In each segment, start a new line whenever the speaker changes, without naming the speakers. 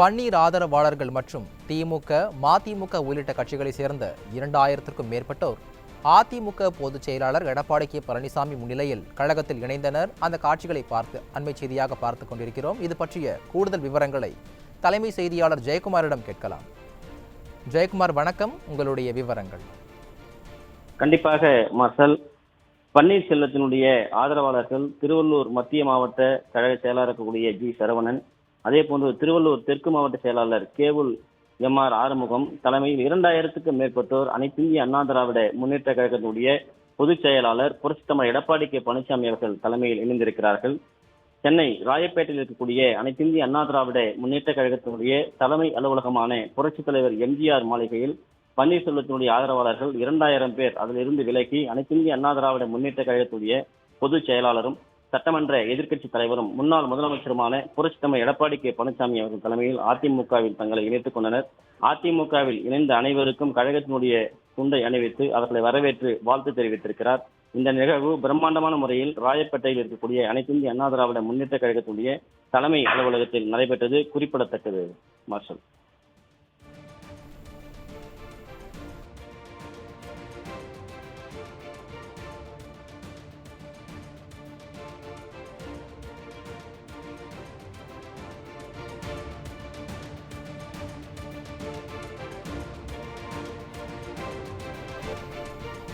பன்னீர் ஆதரவாளர்கள் மற்றும் திமுக மதிமுக உள்ளிட்ட கட்சிகளை சேர்ந்த இரண்டாயிரத்திற்கும் மேற்பட்டோர் அதிமுக பொதுச் செயலாளர் எடப்பாடி கே. பழனிசாமி முன்னிலையில் கழகத்தில் இணைந்தனர். அந்த காட்சிகளை பார்த்து அண்மை செய்தியாக பார்த்து கொண்டிருக்கிறோம். இது பற்றிய கூடுதல் விவரங்களை தலைமை செய்தியாளர் ஜெயக்குமாரிடம் கேட்கலாம். ஜெயக்குமார் வணக்கம். உங்களுடைய விவரங்கள்.
கண்டிப்பாக மார்சல் பன்னீர்செல்வத்தினுடைய ஆதரவாளர்கள் திருவள்ளூர் மத்திய மாவட்ட கழக செயலாளர் இருக்கக்கூடிய ஜி. சரவணன் அதே போன்று திருவள்ளூர் தெற்கு மாவட்ட செயலாளர் கேவுல் எம் ஆர் ஆறுமுகம் தலைமையில் இரண்டாயிரத்துக்கும் மேற்பட்டோர் அனைத்திந்திய அண்ணா திராவிட முன்னேற்ற கழகத்தினுடைய பொதுச் செயலாளர் புரட்சித்தமிழர் எடப்பாடி கே பழனிசாமி அவர்கள் தலைமையில் இணைந்திருக்கிறார்கள். சென்னை ராயப்பேட்டையில் இருக்கக்கூடிய அனைத்திந்திய அண்ணா திராவிட முன்னேற்ற கழகத்தினுடைய தலைமை அலுவலகமான புரட்சித் தலைவர் எம்ஜிஆர் மாளிகையில் பன்னீர்செல்வத்தினுடைய ஆதரவாளர்கள் இரண்டாயிரம் பேர் அதிலிருந்து விலகி அனைத்திந்திய அண்ணா திராவிட முன்னேற்ற கழகத்துடைய பொதுச் செயலாளரும் சட்டமன்ற எதிர்க்கட்சி தலைவரும் முன்னாள் முதலமைச்சருமான புரட்சித்தமை எடப்பாடி கே. பழனிசாமி அவர்கள் தலைமையில் அதிமுகவில் தங்களை இணைத்துக் கொண்டனர். அதிமுகவில் இணைந்த அனைவருக்கும் கழகத்தினுடைய துண்டை அணிவித்து அவர்களை வரவேற்று வாழ்த்து தெரிவித்திருக்கிறார். இந்த நிகழ்வு பிரம்மாண்டமான முறையில் ராயப்பேட்டையில் இருக்கக்கூடிய அனைத்திந்திய அண்ணா திராவிட முன்னேற்ற கழகத்துடைய தலைமை அலுவலகத்தில் நடைபெற்றது குறிப்பிடத்தக்கது. மார்ஷல்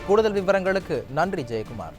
கூடுதல் விவரங்களுக்கு நன்றி ஜெயக்குமார்.